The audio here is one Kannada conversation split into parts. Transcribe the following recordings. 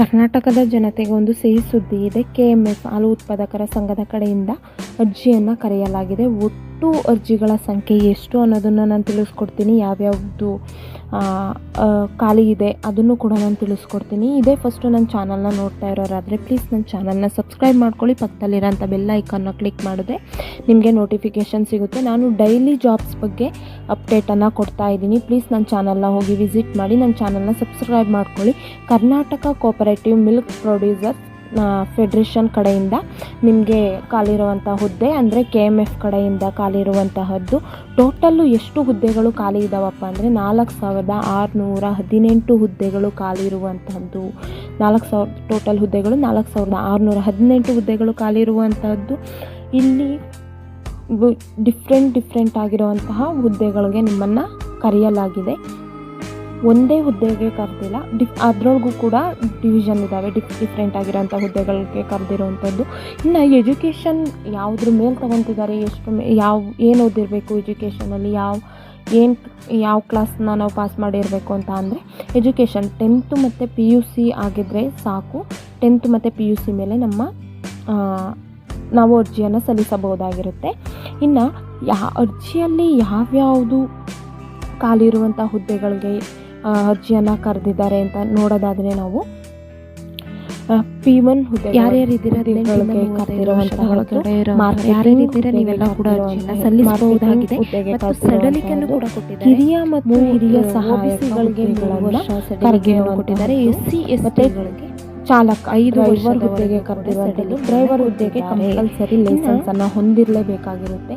ಕರ್ನಾಟಕದ ಜನತೆಗೆ ಒಂದು ಸಿಹಿ ಸುದ್ದಿ ಇದೆ. ಕೆ ಎಂ ಎಫ್ ಹಾಲು ಉತ್ಪಾದಕರ ಸಂಘದ ಕಡೆಯಿಂದ ಅರ್ಜಿಯನ್ನು ಕರೆಯಲಾಗಿದೆ. ಒಟ್ಟು ಅರ್ಜಿಗಳ ಸಂಖ್ಯೆ ಎಷ್ಟು ಅನ್ನೋದನ್ನು ನಾನು ತಿಳಿಸ್ಕೊಡ್ತೀನಿ. ಯಾವ್ಯಾವುದು ಖಾಲಿ ಇದೆ ಅದನ್ನು ಕೂಡ ನಾನು ತಿಳಿಸ್ಕೊಡ್ತೀನಿ. ಇದೇ ಫಸ್ಟು ನನ್ನ ಚಾನಲ್ನ ನೋಡ್ತಾ ಇರೋರಾದರೆ ಪ್ಲೀಸ್ ನನ್ನ ಚಾನಲ್ನ ಸಬ್ಸ್ಕ್ರೈಬ್ ಮಾಡ್ಕೊಳ್ಳಿ. ಪಕ್ಕದಲ್ಲಿರೋಂಥ ಬೆಲ್ ಐಕನ್ನ ಕ್ಲಿಕ್ ಮಾಡಿದ್ರೆ ನಿಮಗೆ ನೋಟಿಫಿಕೇಷನ್ ಸಿಗುತ್ತೆ. ನಾನು ಡೈಲಿ ಜಾಬ್ಸ್ ಬಗ್ಗೆ ಅಪ್ಡೇಟನ್ನು ಕೊಡ್ತಾ ಇದ್ದೀನಿ. ಪ್ಲೀಸ್ ನನ್ನ ಚಾನಲ್ನ ಹೋಗಿ ವಿಸಿಟ್ ಮಾಡಿ, ನನ್ನ ಚಾನಲ್ನ ಸಬ್ಸ್ಕ್ರೈಬ್ ಮಾಡ್ಕೊಳ್ಳಿ. Karnataka cooperative milk producer federation ಕಡೆಯಿಂದ ನಿಮಗೆ ಖಾಲಿರುವಂಥ ಹುದ್ದೆ, ಅಂದರೆ ಕೆ ಎಂ ಎಫ್ ಕಡೆಯಿಂದ ಖಾಲಿರುವಂತಹದ್ದು ಟೋಟಲ್ಲು ಎಷ್ಟು ಹುದ್ದೆಗಳು ಖಾಲಿ ಇದ್ದಾವಪ್ಪ ಅಂದರೆ ನಾಲ್ಕು ಸಾವಿರದ ಆರುನೂರ ಹದಿನೆಂಟು ಹುದ್ದೆಗಳು ಖಾಲಿ ಇರುವಂತಹದ್ದು. ನಾಲ್ಕು ಸಾವಿರ ಟೋಟಲ್ ಹುದ್ದೆಗಳು ನಾಲ್ಕು ಸಾವಿರದ ಆರುನೂರ ಹದಿನೆಂಟು ಹುದ್ದೆಗಳು ಖಾಲಿ ಇರುವಂತಹದ್ದು. ಇಲ್ಲಿ ಡಿಫ್ರೆಂಟ್ ಡಿಫ್ರೆಂಟ್ ಆಗಿರುವಂತಹ ಹುದ್ದೆಗಳಿಗೆ ನಿಮ್ಮನ್ನು ಕರೆಯಲಾಗಿದೆ. ಒಂದೇ ಹುದ್ದೆಗೆ ಕರೆದಿಲ್ಲ. ಡಿಫ್, ಅದರೊಳಗೂ ಕೂಡ ಡಿವಿಷನ್ ಇದ್ದಾವೆ ಡಿಫ್ ಡಿಫ್ರೆಂಟ್ ಆಗಿರೋಂಥ ಹುದ್ದೆಗಳಿಗೆ ಕರೆದಿರುವಂಥದ್ದು ಇನ್ನು ಎಜುಕೇಷನ್ ಯಾವುದ್ರ ಮೇಲೆ ತೊಗೊತಿದ್ದಾರೆ, ಎಷ್ಟು ಯಾವ, ಏನು ಓದಿರಬೇಕು ಎಜುಕೇಷನಲ್ಲಿ ಯಾವ, ಏನು, ಯಾವ ಕ್ಲಾಸ್ನ ನಾವು ಪಾಸ್ ಮಾಡಿರಬೇಕು ಅಂತ ಅಂದರೆ ಎಜುಕೇಷನ್ ಟೆಂತು ಮತ್ತು ಪಿ ಯು ಸಿ ಆಗಿದ್ದರೆ ಸಾಕು. ಟೆಂತ್ ಮತ್ತು ಪಿ ಯು ಸಿ ಮೇಲೆ ನಮ್ಮ ನಾವು ಅರ್ಜಿಯನ್ನು ಸಲ್ಲಿಸಬಹುದಾಗಿರುತ್ತೆ. ಇನ್ನು ಯಾ, ಅರ್ಜಿಯಲ್ಲಿ ಯಾವ್ಯಾವುದು ಖಾಲಿ ಇರುವಂಥ ಹುದ್ದೆಗಳಿಗೆ ಅರ್ಜಿಯನ್ನು ಕರೆದಿದ್ದಾರೆ ಅಂತ ನೋಡೋದಾದರೆ ನಾವು ಪಿ ಒನ್ ಹುದ್ದೆ ಯಾರ್ಯಾರಿದ್ದೀರಾ ನೀವೆಲ್ಲ ಕೂಡ ಸಲ್ಲಿಸಬಹುದಾಗಿದೆ ಮತ್ತು ಕರೆದಿರುವಂತಹದ್ದು, ಸಡಲಿಕೆಯನ್ನು ಕೂಡ ಕೊಟ್ಟಿದ್ದಾರೆ. ಹಿರಿಯ ಮತ್ತು ಹಿರಿಯ ಕೊಟ್ಟಿದ್ದಾರೆ. ಎಸ್ ಸಿ ಎಸ್ ಟಿಗಳಿಗೆ ಚಾಲಕ ಐದು ಡ್ರೈವರ್ ಹುದ್ದೆಗೆ ಕರೆದಿರುವಂಥದ್ದು ಡ್ರೈವರ್ ಹುದ್ದೆಗೆ. ಕಂಪಲ್ಸರಿ ಲೈಸೆನ್ಸ್ ಅನ್ನ ಹೊಂದಿರಲೇಬೇಕಾಗಿರುತ್ತೆ.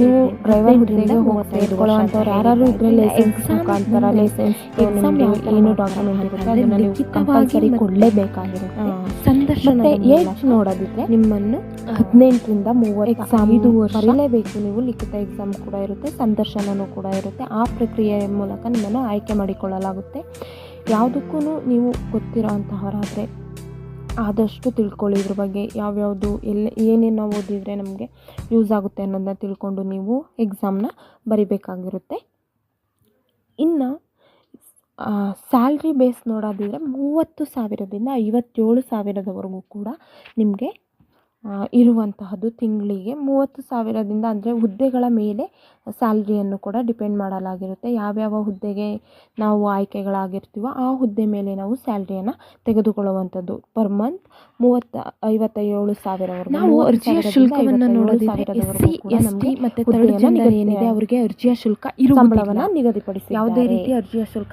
ನೀವು ಡ್ರೈವರ್ ಹುದ್ದೆಗೆ ಸೇರ್ಕೊಳ್ಳುವಂಥವ್ರು ಯಾರು ಇದ್ರೆ ಲೈಸೆನ್ಸ್ ಮುಖಾಂತರ ಲೈಸೆನ್ಸ್ ಏನು ಡಾಕ್ಯುಮೆಂಟ್ ಇರುತ್ತೆ ಅದನ್ನ ನೀವು ಕಂಪಲ್ಸರಿ ಕೊಡಲೇಬೇಕಾಗಿರುತ್ತೆ. ಸಂದರ್ಶನ ಮತ್ತೆ ಏಜ್ ನೋಡೋದಿದ್ರೆ ನಿಮ್ಮನ್ನು ಹದಿನೆಂಟರಿಂದ ಮೂವತ್ತು ಎಕ್ಸಾಮ್ ಇದು. ಬರೀಲೇಬೇಕು. ನೀವು ಲಿಖಿತ ಎಕ್ಸಾಮ್ ಕೂಡ ಇರುತ್ತೆ ಸಂದರ್ಶನವೂ ಕೂಡ ಇರುತ್ತೆ. ಆ ಪ್ರಕ್ರಿಯೆಯ ಮೂಲಕ ನಿಮ್ಮನ್ನು ಆಯ್ಕೆ ಮಾಡಿಕೊಳ್ಳಲಾಗುತ್ತೆ. ಯಾವುದಕ್ಕೂ ನೀವು ಗೊತ್ತಿರೋ ಅಂತಹವರಾದರೆ ಆದಷ್ಟು ತಿಳ್ಕೊಳ್ಳಿ ಇದ್ರ ಬಗ್ಗೆ. ಯಾವ್ಯಾವುದು, ಎಲ್ಲ, ಏನೇನು ನಾವು ಓದಿದರೆ ನಮಗೆ ಯೂಸ್ ಆಗುತ್ತೆ ಅನ್ನೋದನ್ನ ತಿಳ್ಕೊಂಡು ನೀವು ಎಕ್ಸಾಮ್ನ ಬರಿಬೇಕಾಗಿರುತ್ತೆ. ಇನ್ನು ಸ್ಯಾಲ್ರಿ ಬೇಸ್ ನೋಡೋದಿದ್ರೆ ಮೂವತ್ತು ಸಾವಿರದಿಂದ ಐವತ್ತೇಳು ಸಾವಿರದವರೆಗೂ ಕೂಡ ನಿಮಗೆ ಇರುವಂತಹದ್ದು ತಿಂಗಳಿಗೆ ಮೂವತ್ತು ಸಾವಿರದಿಂದ ಅಂದರೆ ಹುದ್ದೆಗಳ ಮೇಲೆ ಸ್ಯಾಲ್ರಿಯನ್ನು ಕೂಡ ಡಿಪೆಂಡ್ ಮಾಡಲಾಗಿರುತ್ತೆ. ಯಾವ್ಯಾವ ಹುದ್ದೆಗೆ ನಾವು ಆಯ್ಕೆಗಳಾಗಿರ್ತೀವೋ ಆ ಹುದ್ದೆ ಮೇಲೆ ನಾವು ಸ್ಯಾಲ್ರಿಯನ್ನು ತೆಗೆದುಕೊಳ್ಳುವಂಥದ್ದು. ಪರ್ ಮಂತ್ ಮೂವತ್ತ ಐವತ್ತೇಳು ಸಾವಿರವರೆಗೂ ನಾವು ಅರ್ಜಿಯ ಶುಲ್ಕವನ್ನು ನೋಡೋದಿದ್ರೆ ಮತ್ತು ಏನಿದೆ ಅವರಿಗೆ ಅರ್ಜಿಯ ಶುಲ್ಕ ಇರುವ ನಿಗದಿಪಡಿಸಿ ಯಾವುದೇ ರೀತಿ ಅರ್ಜಿಯ ಶುಲ್ಕ